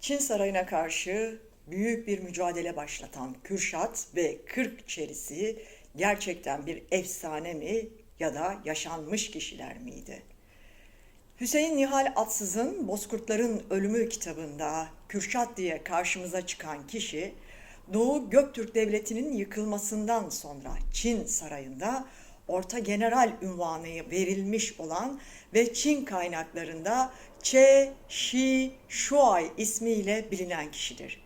Çin Sarayı'na karşı büyük bir mücadele başlatan Kürşat ve Kırk çerisi gerçekten bir efsane mi ya da yaşanmış kişiler miydi? Hüseyin Nihal Atsız'ın Bozkurtların Ölümü kitabında Kürşat diye karşımıza çıkan kişi Doğu Göktürk Devleti'nin yıkılmasından sonra Çin sarayında Orta General ünvanı verilmiş olan ve Çin kaynaklarında Çe Şi Şuay ismiyle bilinen kişidir.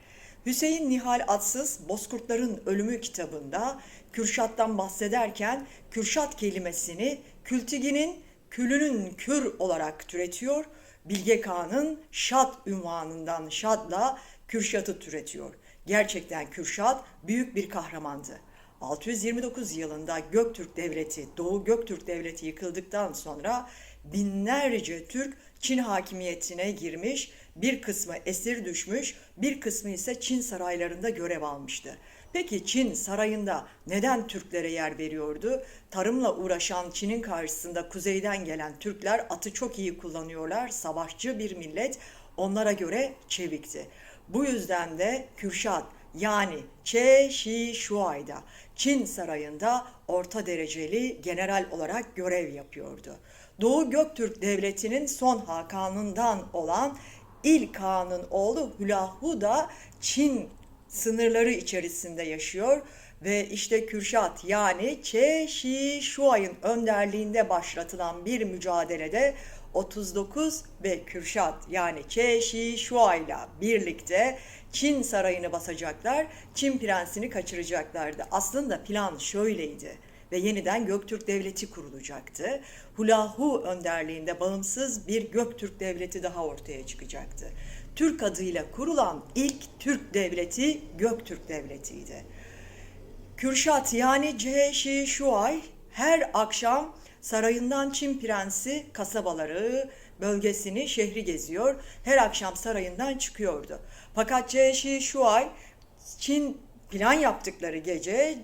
Hüseyin Nihal Atsız Bozkurtların Ölümü kitabında Kürşat'tan bahsederken Kürşat kelimesini Kültigi'nin külünün kür olarak türetiyor. Bilge Kağan'ın Şat ünvanından Şad'la Kürşat'ı türetiyor. Gerçekten Kürşat büyük bir kahramandı. 629 yılında Göktürk Devleti, Doğu Göktürk Devleti yıkıldıktan sonra binlerce Türk Çin hakimiyetine girmiş, bir kısmı esir düşmüş, bir kısmı ise Çin saraylarında görev almıştı. Peki Çin sarayında neden Türklere yer veriyordu? Tarımla uğraşan Çin'in karşısında kuzeyden gelen Türkler atı çok iyi kullanıyorlar. Savaşçı bir millet onlara göre çevikti. Bu yüzden de Kürşat yani Çe Şi Şuay'da Çin sarayında orta dereceli general olarak görev yapıyordu. Doğu Göktürk Devleti'nin son hakanından olan İl Kağan'ın oğlu Hülahu da Çin sınırları içerisinde yaşıyor ve işte Kürşat yani Çe Şi Şuay'ın önderliğinde başlatılan bir mücadelede 39 ve Kürşat yani Çe Şi Şuay'la birlikte Çin sarayını basacaklar, Çin prensini kaçıracaklardı. Aslında plan şöyleydi ve yeniden Göktürk Devleti kurulacaktı. Hulahu önderliğinde bağımsız bir Göktürk Devleti daha ortaya çıkacaktı. Türk adıyla kurulan ilk Türk devleti Göktürk Devleti'ydi. Kürşat yani Ceheşi Şuay her akşam sarayından Çin prensi kasabaları, bölgesini, şehri geziyor. Her akşam sarayından çıkıyordu. Fakat Ceheşi Şuay Çin plan yaptıkları gece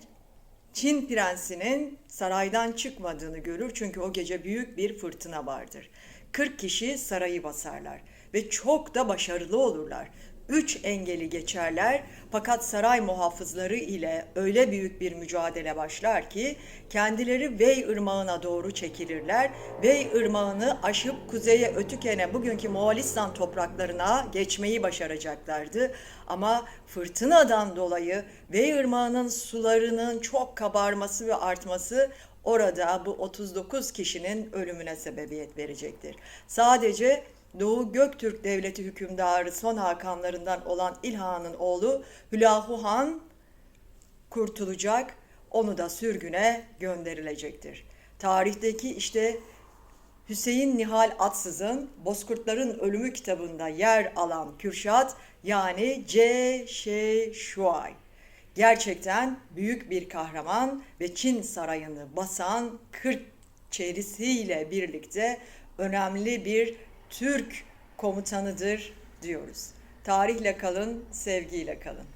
Çin prensinin saraydan çıkmadığını görür çünkü o gece büyük bir fırtına vardır. 40 kişi sarayı basarlar ve çok da başarılı olurlar. Üç engeli geçerler fakat saray muhafızları ile öyle büyük bir mücadele başlar ki kendileri Vey Irmağı'na doğru çekilirler. Vey Irmağı'nı aşıp kuzeye Ötüken'e bugünkü Moğolistan topraklarına geçmeyi başaracaklardı. Ama fırtınadan dolayı Vey Irmağı'nın sularının çok kabarması ve artması orada bu 39 kişinin ölümüne sebebiyet verecektir. Sadece Doğu Göktürk Devleti hükümdarı son hakanlarından olan İlhan'ın oğlu Hülahu Han kurtulacak, onu da sürgüne gönderilecektir. Tarihteki işte Hüseyin Nihal Atsız'ın Bozkurtların Ölümü kitabında yer alan Kürşat yani C. Ş. Şuay. Gerçekten büyük bir kahraman ve Çin sarayını basan 40 çerisiyle birlikte önemli bir Türk komutanıdır diyoruz. Tarihle kalın, sevgiyle kalın.